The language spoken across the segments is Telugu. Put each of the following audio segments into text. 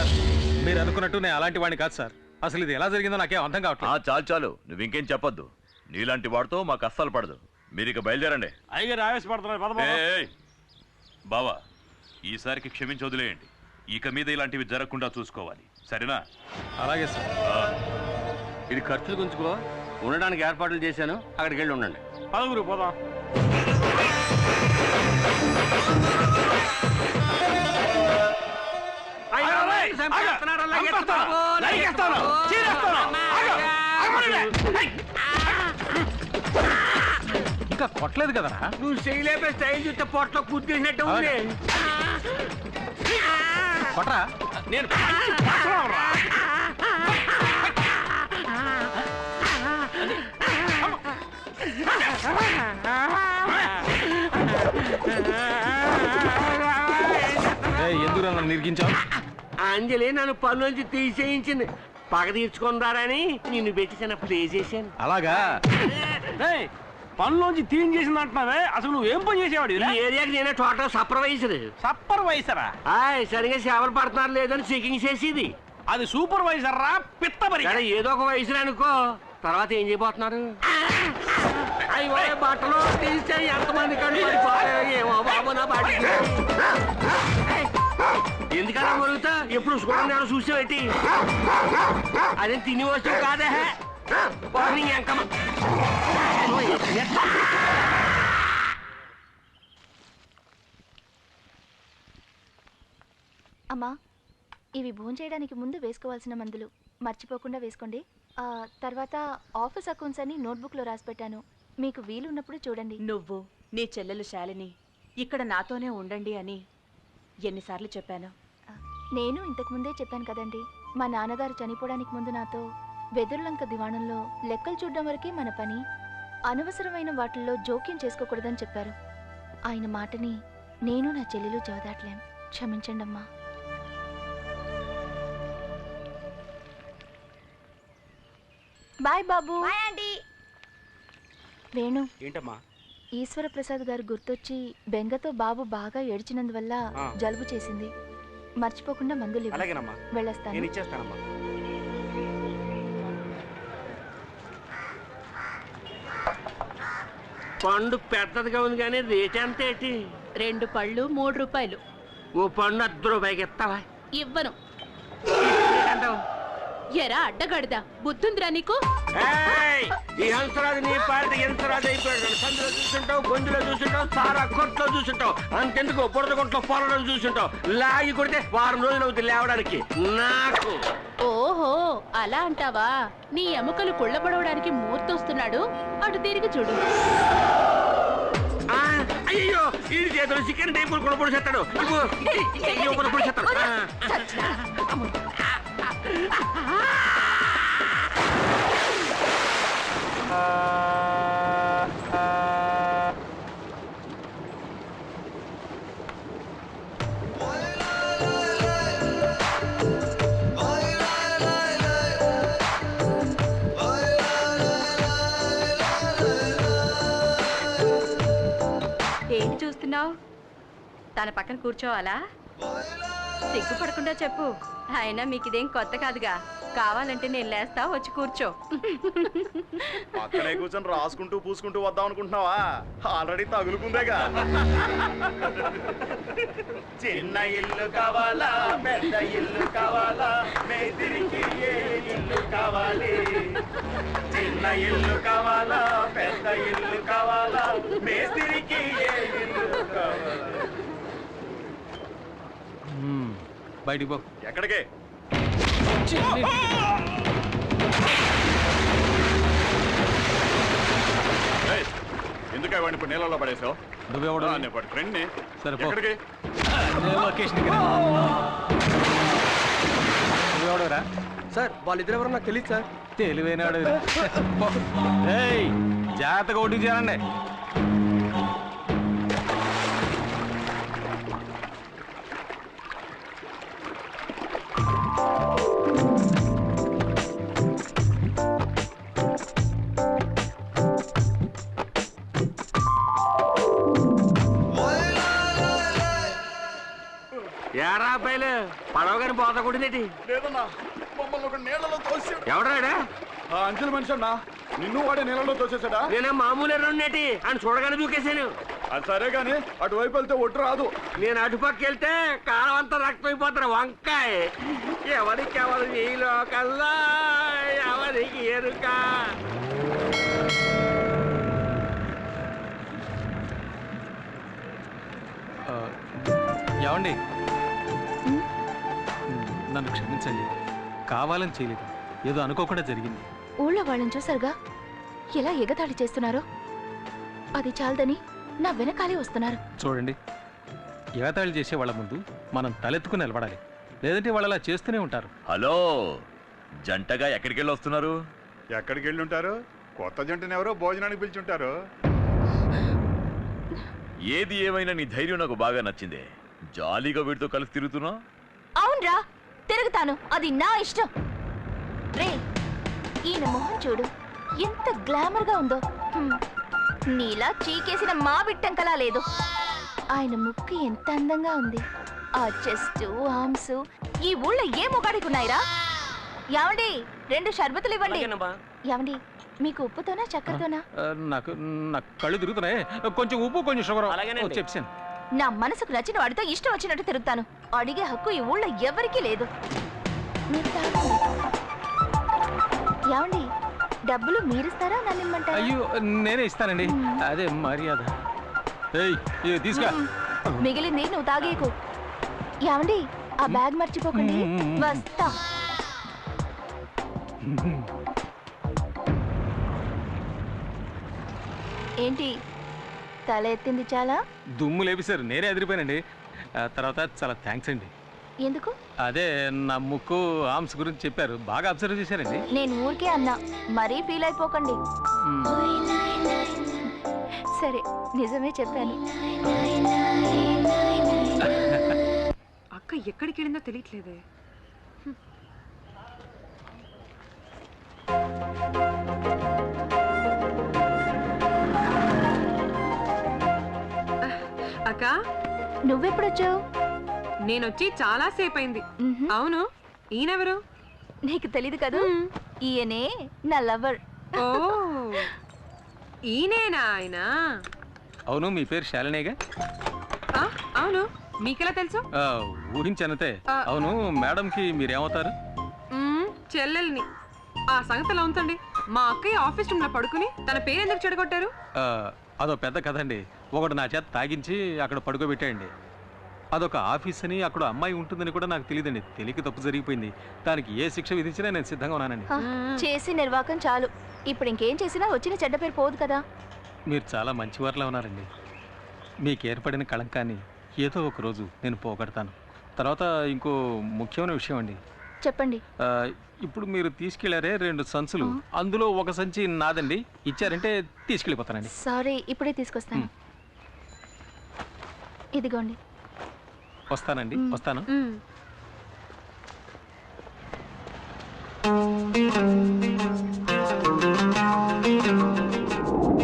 సార్. మీరు అనుకున్నట్టు నేను అలాంటి వాడిని కాదు సార్. అసలు ఇది ఎలా జరిగిందో నాకేం అర్థం ఆ కావట్లేదు చాలు చాలు. నువ్వు ఇంకేం చెప్పొద్దు. నీలాంటి వాడితో మాకు అస్సలు పడదు. మీరు ఇక బయలుదేరండి. అయ్యగారు ఆవేశపడుతున్నారు. పద బావ. ఏయ్, బావా ఈసారికి క్షమించి వదిలేయండి. ఇక మీద ఇలాంటివి జరగకుండా చూసుకోవాలి. సరేనా? అలాగే సార్. ఇది ఖర్చులు గుంచుకో ఉండడానికి ఏర్పాట్లు చేశాను. అక్కడికి వెళ్ళి ఉండండి. పద. ఇంకా కొట్టలేదు కదరా? నువ్వు చేయలేపే స్టైల్ చూస్తే పొట్టలో కుద్దేసినట్టు ఉంది. కొట్రా. నేను ఎందుకు నన్ను నిరికించావు? అంజలి నన్ను పనులోంచి తీసేయించింది. పగ తీర్చుకుందారని నిన్ను పెట్టి చిన్న ప్లే చేశాను. అలాగా? ఏయ్, పనిలోంచి తీన్ చేసింది అంటున్నావే? అసలు నువ్వు ఏం పని చేసేవాడు ఈ ఏరియాకి నేనే టోటల్ సూపర్వైజర్. సూపర్వైజరా? ఆయ్ సరిగా సేవలు పడుతున్నారు లేదని చెకింగ్ చేసేది. అది సూపర్వైజర్ రా పిత్తబరి సరే ఏదో ఒక వయసు అనుకో. తర్వాత ఏం చేయబోతున్నారు? అయ్యో బట్టలు తీస్తే ఎంతమంది కళ్ళు పడిపోయాయో ఏమో బాబు నా బాడీకి ఎందుకలా మరుగుతా ఎప్పుడు చూసేవేటి? అదే తిని వస్తువు కాదే? అమ్మా ఇవి భోంచేయడానికి ముందు వేసుకోవాల్సిన మందులు. మర్చిపోకుండా వేసుకోండి. ఆ, తర్వాత ఆఫీస్ అకౌంట్స్ అని నోట్బుక్లో రాసి పెట్టాను. మీకు వీలున్నప్పుడు చూడండి. నువ్వు నీ చెల్లెలు శాలిని ఇక్కడ నాతోనే ఉండండి అని ఎన్నిసార్లు చెప్పాను. నేను ఇంతకు ముందే చెప్పాను కదండి మా నాన్నగారు చనిపోవడానికి ముందు నాతో వెదురులంక దివాణంలో లెక్కలు చూడడం వరకే మన పని అనవసరమైన వాటిల్లో జోక్యం చేసుకోకూడదని చెప్పారు. ఆయన మాటని నేను నా చెల్లెలు జవదాట్లేం. క్షమించండి అమ్మా బాయ్ బాబు వేణు. ఏంటమ్మా? ఈశ్వర ప్రసాద్ గారు గుర్తొచ్చి బెంగతో బాబు బాగా ఏడ్చినందువల్ల. జలుబు చేసింది. మర్చిపోకుండా మందులు ఇవ్వు. అలాగేనమ్మా. వెళ్ళొస్తాను. నేను ఇచ్చేస్తానమ్మా. పండు పెద్దదిగా ఉంది కానీ రేట్ ఎంత ఏంటి? రెండు పళ్ళు మూడు రూపాయలు. ఓ పండు అర్ధ రూపాయికి ఇస్తావా? ఇవ్వను. ఏంటంటావు? ఎరా అడ్డగడదా. బుద్ధుందిరా నీకు? ఏయ్! ఈ హంసరాజు నీ పాలిట హంసరాజు అయిపోయాడు సందులో చూసుంటావు గొంతులో చూసుంటావు సారా కొట్లో చూసుంటావు. అంతెందుకు? బురద కొట్లో పొలం చూసుంటావు. లాగి కొడితే వారం రోజులు అవుతుంది లేవడానికి. నాకు. ఓహో అలా అంటావా? నీ ఎముకలు కుళ్ళబడవడానికి మూర్తొస్తున్నాడు అటు తిరిగి చూడు. ఆ, అయ్యో ఈ చేతులు చికెన్ టైపులు ఇవ్వు కూడా పొడిచేస్తాడు. ఆ. ఏంటి చూస్తున్నావు? తన పక్కన కూర్చోవాలా? సిగ్గుపడకుండా చెప్పు. అయినా మీకు ఇదేం కొత్త కాదుగా. కావాలంటే నేను లేస్తా వచ్చి కూర్చో. పక్కనే కూర్చొని రాసుకుంటూ పూసుకుంటూ వద్దాం అనుకుంటున్నావా? ఆల్రెడీ తగులుకుందేగా. చిన్న ఇల్లు కావాలా పెద్ద ఇల్లు కావాలా మేదిరికి ఏ ఇల్లు కావాలి? చిన్న ఇల్లు కావాలా పెద్ద ఇల్లు కావాలా మేస్తిరికి ఏ ఇల్లు కావాలి? బయటికి పో. ఎక్కడికే? ఏయ్, ఎందుకు వాడిని ఇప్పుడు నీళ్ళలో పడేసావు? నువ్వెవడు? వాడి ఫ్రెండ్ని సరే, పో. ఎక్కడికి. నువ్వెవడురా? సార్ వాళ్ళిద్దరు ఎవరో నాకు తెలియదు సార్. తెలివైనాడు ఏయ్ జాగ్రత్తగా ఓటింగ్ చేయాలండి. ఏరా అబ్బాయిలు? పడవ గారి పోత కొట్టిందేటి లేదన్నా మమ్మల్ని ఒక నీళ్ళలో తోసాడు ఎవడాడా ఆ అంచెల మనిషి అన్నా నిన్ను వాడే నీళ్ళలో తోసేసాడా నేనే మామూలు రెండేటి అని చూడగానే దూకేశాను. అది సరే గాని అటువైపు వెళ్తే ఒట్టు రాదు. నేను అటుపక్క వెళ్తే కాలం అంతా రక్తం అయిపోతారు వంకాయ. ఎవరికి ఎవరు ఈ లోకల్లా ఎవరికి ఎరుక. ఏమండి? నన్ను క్షమించండి. కావాలని చేయలేదు. ఏదో అనుకోకుండా జరిగింది. ఊళ్ళో వాళ్ళని చూసారుగా ఎలా ఎగతాళి చేస్తున్నారో? అది చాలదని నా వెనకాలే వస్తున్నారు. చూడండి. ఎగతాళి చేసే వాళ్ళ ముందు మనం తలెత్తుకుని నిలబడాలి. లేదంటే వాళ్ళు అలా చేస్తూనే ఉంటారు. హలో! జంటగా ఎక్కడికి వెళ్ళి వస్తున్నారు? ఎక్కడికి వెళ్ళి ఉంటారు కొత్త జంటని ఎవరో భోజనానికి పిలిచుంటారు. ఏది ఏమైనా నీ ధైర్యం నాకు బాగా నచ్చిందే. జాలీగా వీడితో కలిసి తిరుగుతున్నా అవునరా. తిరుగుతాను. అది నా ఇష్టం. రే ఈయన మొహం చూడు. ఎంత గ్లామర్గా ఉందో. హ్మ్. నీలా చీకేసిన మా బిట్టంకలా లేదు. ఆయన ముక్కు ఎంత అందంగా ఉంది. ఆ చెస్ట్ ఆర్మ్స్ ఈ ఊళ్ళో ఏ మొగాడికి ఉన్నాయిరా? యావండి రెండు షర్బతులు ఇవ్వండి. యావండి మీకు ఉప్పుతోనా చక్కెరతోనా? ఆ, నాకు నా కళ్ళు తిరుగుతున్నాయి. కొంచెం ఉప్పు కొంచెం షుగర్ అలాగేనండి. చెప్పాను నా మనసుకు నచ్చిన వాడితో ఇష్టం వచ్చినట్టు తిరుగుతాను. అడిగే హక్కు ఈ ఊళ్ళో ఎవరికీ లేదు. ఏమండి డబ్బులు మీరిస్తారా నన్ను ఇమ్మంటారా? అయ్యో నేనే ఇస్తానండి. అదే మర్యాద. తీసుకా. మిగిలింది నువ్వు తాగేకు. ఏమండి ఆ బ్యాగ్ మర్చిపోకండి. వస్తా. ఏంటి తల ఎత్తింది చాలా? దుమ్ము లేపిసారు నేనే ఎదిరిపోయానండి ఆ తర్వాత చాలా థ్యాంక్స్ అండి. ఎందుకు? అదే నా ముక్కు ఆర్మ్స్ గురించి చెప్పారు. బాగా అబ్జర్వ్ చేశారండి. నేను ఊరికే అన్నా మరీ ఫీల్ అయిపోకండి. సరే నిజమే చెప్పాను. అక్క ఎక్కడికి వెళ్ళిందో తెలియట్లేదే. అక్క? నువ్వెప్పుడొచ్చావు? నేనొచ్చి చాలా సేపు అయింది అవును ఈయనెవరు? నీకు తెలీదు కదా? ఈయనే నా లవర్. ఓ ఈయనేనా ఆయన? అవును మీ పేరు శాలినేగా? ఆ, అవును మీకెలా తెలుసు? ఆ, ఊహించనతే. ఆ. అవును మేడంకి మీరేమవుతారు? మ్మ్, చెల్లెల్ని. ఆ సంగతి ఎలా ఉంచండి మా అక్కయ్య ఆఫీస్ రూమ్లో పడుకుని తన పేరు ఎందుకు చెడగొట్టారు? ఆ, అదో పెద్ద కథ అండి. ఒకడు నా చేత తాగించి అక్కడ పడుకోబెట్టాయండి అదొక ఆఫీస్ అని అక్కడ అమ్మాయి ఉంటుందని కూడా నాకు తెలియదండి. తెలియక తప్పు జరిగిపోయింది. దానికి ఏ శిక్ష విధించినా నేను సిద్ధంగా ఉన్నానండి. హ, చేసి నిర్వాకం చాలు. ఇప్పుడు ఇంకేం చేసినా వచ్చిన చెడ్డ పేరు పోదు కదా. మీరు చాలా మంచివారిలా ఉన్నారండి. మీకు ఏర్పడిన కళంకాన్ని ఏదో ఒక రోజు నేను పోగొడతాను. తర్వాత ఇంకో ముఖ్యమైన విషయం అండి. చెప్పండి. ఆ, ఇప్పుడు మీరు తీసుకెళ్ళారే రెండు సంచులు. అందులో ఒక సంచి నాదండి. ఇచ్చారంటే తీసుకెళ్ళిపోతానండి. సారీ ఇప్పుడే తీసుకొస్తాను. ఇదిగోండి. వస్తానండి వస్తాను.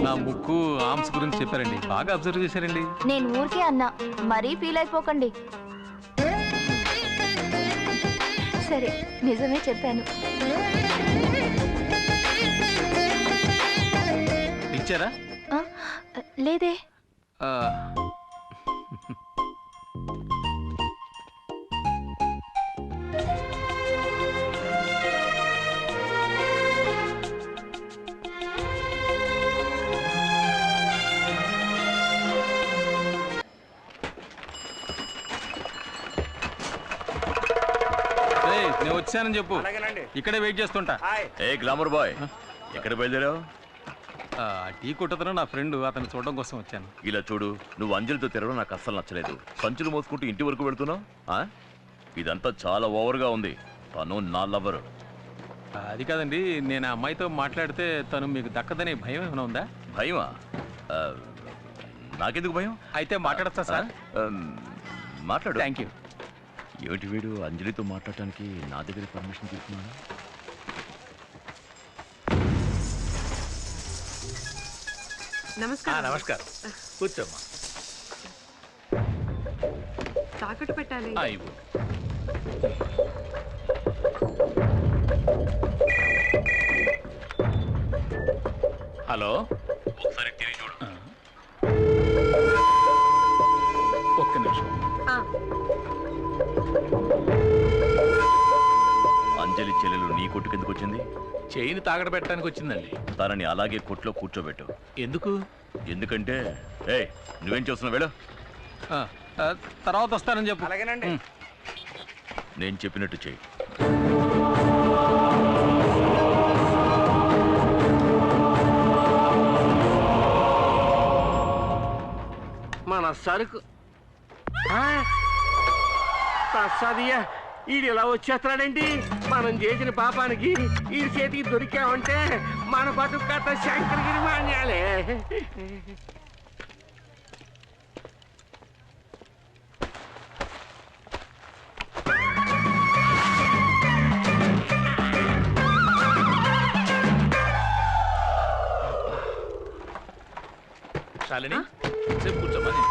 నా ముక్కు ఆర్మ్స్ గురించి చెప్పారండి. బాగా అబ్జర్వ్ చేశారండి. నేను ఊరికే అన్నా మరీ ఫీల్ అయిపోకండి. సరే నిజమే చెప్పాను. ఇచ్చారా? లేదే. నేను వచ్చానని చెప్పు. ఇక్కడే వెయిట్ చేస్తుంటా. ఏ గ్లామర్ బాయ్ ఎక్కడ బయలుదేరావు? ఆ, టీ కొట్టతను నా ఫ్రెండ్ అతను చూడడం కోసం వచ్చాను. ఇలా చూడు నువ్వు అంజలితో తిరగడం నాకు అస్సలు నచ్చలేదు. సంచులు మోసుకుంటూ ఇంటి వరకు వెళ్తున్నావు? ఆ? ఇదంతా చాలా ఓవర్గా ఉంది. తను నా లవరు. అది కాదండి నేను ఆ అమ్మాయితో మాట్లాడితే తను మీకు దక్కదనే భయం ఏమైనా ఉందా? భయమా? నాకెందుకు భయం? అయితే మాట్లాడతా సార్? మాట్లాడు. Thank you. ఏమిటి వీడు అంజలితో మాట్లాడటానికి నా దగ్గర పర్మిషన్ తీసుకున్నాను నమస్కారం. నమస్కారం. కూర్చోమ్మా. తాకట్టు పెట్టాలి. ఇవ్వు. హలో? ఒకసారి చెల్లెలు నీ కొట్టు కిందకు వచ్చింది? చైన్ తాగడ పెట్టడానికి వచ్చిందండి. తనని అలాగే కొట్లో కూర్చోబెట్టు. ఎందుకు? ఎందుకంటే ఏ నువ్వేం చేస్తున్నావు ఆ, ఆ, తర్వాత వస్తానని చెప్పు. అలాగేనండి. నేను చెప్పినట్టు చెయ్యి మన సరుకు. ఆ? ఈడు ఇలా వచ్చేస్తున్నాడేంటి మనం చేసిన పాపానికి ఈ చేతికి దొరికామంటే మన బతుకు కథ శంకరగిరి మాన్యాలే. శాలిని సేపు కూర్చోమని.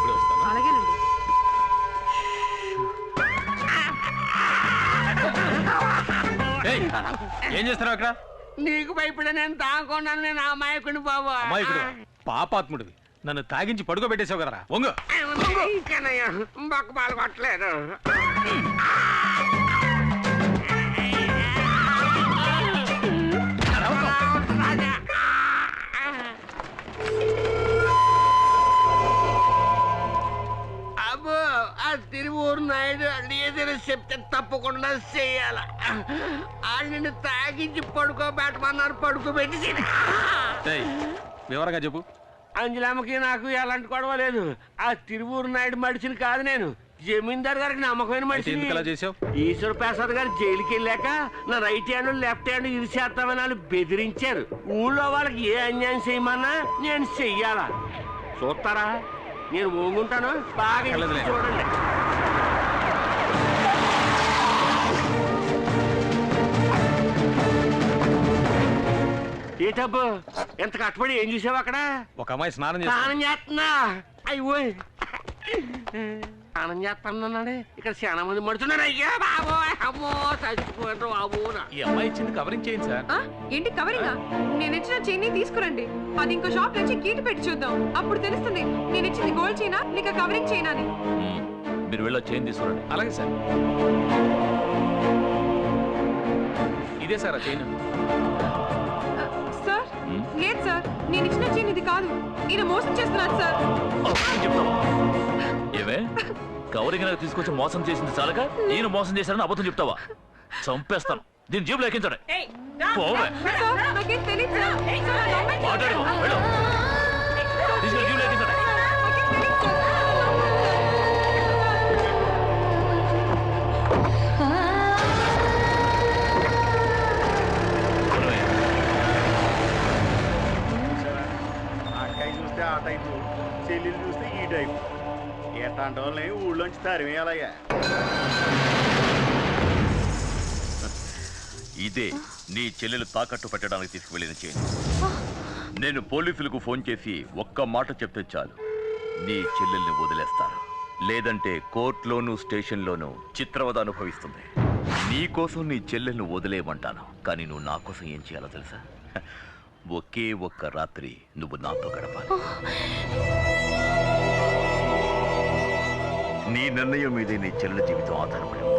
ఏం చేస్తున్నావు అక్కడ? నీకు భయపడే నేను తాగకున్నాను నేను అమాయకుని బాబు. అమాయకుడు? పాపాత్ముడివి. నన్ను తాగించి పడుకోబెట్టేసావు కదరా. వంగు. ఇంకేనయ్యా. బొక్క పాలు కొట్టలేదు. తిరువూరు నాయుడు ఏదైనా చెప్తే తప్పకుండా చెయ్యాల ఆ నిన్ను తాగించి పడుకోబెట్టమన్నారు పడుకోబెట్టి వివరంగా చెప్పు. అంజలమ్మకి నాకు ఎలాంటి గొడవ లేదు. ఆ తిరువూరు నాయుడు మడిచిని కాదు నేను. జమీందార్ గారికి నమ్మకమైన మనిషి ఈశ్వర ప్రసాద్ గారు జైలుకి వెళ్ళాక నా రైట్ హ్యాండ్ లెఫ్ట్ హ్యాండ్ ఇరిచేస్తామని వాళ్ళు బెదిరించారు. ఊళ్ళో వాళ్ళకి ఏ అన్యాయం చేయమన్నా నేను చెయ్యాలా. చూస్తారా? నేను ఊగుంటాను. బాగా. చూడండి. ఏటబ్బు ఎంత కష్టపడి ఏం చూసావు అక్కడ? ఒక అమ్మాయి స్నానం స్నానం చేస్తున్నా అయ్యో. స్నానం చేస్తున్నాడు ఇక్కడ చాలా మంది మడుతున్నారు అయ్యా బాబో అమ్మో చచ్చిపోయారు బాబు ఈ అమ్మాయి ఇచ్చింది కవరింగ్ చేయండి సార్. ఆ? ఏంటి కవరింగా నేను ఇచ్చిన చైన్ తీసుకురండి. అది ఇంకో షాప్ నుంచి గీటు పెట్టి చూద్దాం. అప్పుడు తెలుస్తుంది నేను ఇచ్చింది గోల్డ్ చైనా లేక కవరింగ్ చైనా అని మ్మ్. మీరు వెళ్ళ చైన్ తీసుకురండి. అలాగే సార్. ఇదే సార్ ఆ చైన్ ఆ, సార్? లేదు సార్ నేను ఇచ్చిన చైన్ ఇది కాదు. ఈయన మోసం చేస్తున్నాడు సార్. ఏమే కవరింగ్ నాకు తీసుకొచ్చి మోసం చేసింది చాలక నేను మోసం చేశానని అబద్ధం చెప్తావా చంపేస్తాను దీని జేబులో ఎక్కించండి పోవే. మాట్లాడు వాళ్ళని ఊళ్ళోంచి తరిమేయాలయ్యా. ఇదే నీ చెల్లెలు తాకట్టు పెట్టడానికి తీసుకువెళ్ళిన చైన్ నేను పోలీసులకు ఫోన్ చేసి ఒక్క మాట చెప్తే చాలు. నీ చెల్లెల్ని వదిలేస్తాను. లేదంటే కోర్టులోనూ స్టేషన్లోనూ చిత్రవద అనుభవిస్తుంది. నీ కోసం నీ చెల్లెల్ని వదిలేయమంటాను. కానీ నువ్వు నా కోసం ఏం చేయాలో తెలుసా? ఒకే ఒక్క రాత్రి నువ్వు నాతో గడపాలి. నీ నిర్ణయం మీదే నీ చెల్లెల జీవితం ఆధారపడి ఉంది